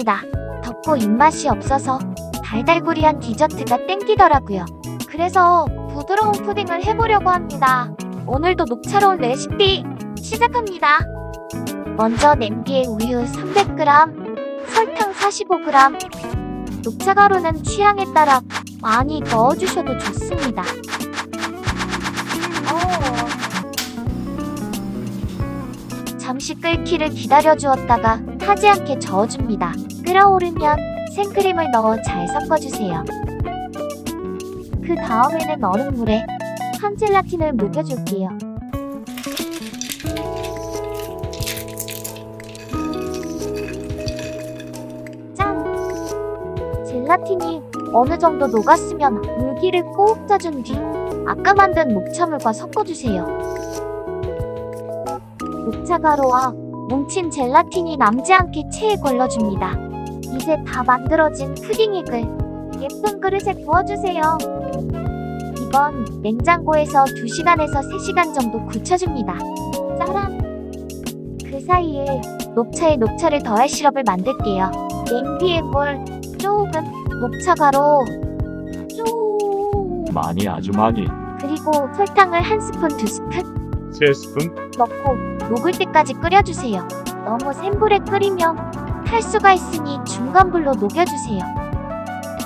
맛있습니다. 덥고 입맛이 없어서 달달구리한 디저트가 땡기더라고요. 그래서 부드러운 푸딩을 해보려고 합니다. 오늘도 녹차로운 레시피 시작합니다. 먼저 냄비에 우유 300g, 설탕 45g, 녹차 가루는 취향에 따라 많이 넣어주셔도 좋습니다. 잠시 끓기를 기다려 주었다가 타지 않게 저어줍니다. 끓어오르면 생크림을 넣어 잘 섞어주세요. 그 다음에는 얼음물에 황젤라틴을 녹여줄게요. 짠! 젤라틴이 어느 정도 녹았으면 물기를 꼭 짜준 뒤 아까 만든 녹차물과 섞어주세요. 녹차 가루와 뭉친 젤라틴이 남지 않게 체에 걸러줍니다. 이제 다 만들어진 푸딩액을 예쁜 그릇에 부어주세요. 이건 냉장고에서 2시간에서 3시간 정도 굳혀줍니다. 짜란! 그 사이에 녹차에 녹차를 더할 시럽을 만들게요. 냄비에 물 조금, 녹차 가루 쭉 많이 아주 많이 그리고 설탕을 한 스푼 두 스푼 3스푼 넣고 녹을 때까지 끓여주세요. 너무 센 불에 끓이면 탈 수가 있으니 중간 불로 녹여주세요.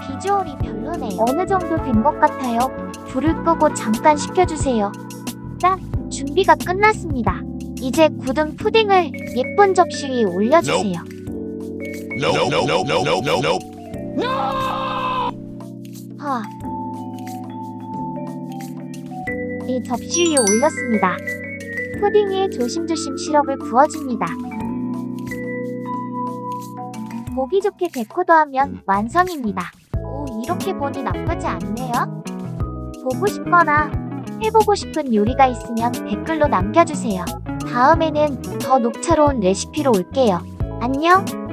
비주얼이 별로네요. 어느 정도 된 것 같아요. 불을 끄고 잠깐 식혀주세요. 짠! 준비가 끝났습니다. 이제 굳은 푸딩을 예쁜 접시 위에 올려주세요. No, no, no, no, no, no, no. 하. 이 접시 위에 올렸습니다. 푸딩 위에 조심조심 시럽을 부어줍니다. 보기 좋게 데코 도 하면 완성입니다. 오, 이렇게 보니 나쁘지 않네요. 보고 싶거나 해보고 싶은 요리가 있으면 댓글로 남겨주세요. 다음에는 더 녹차로운 레시피로 올게요. 안녕!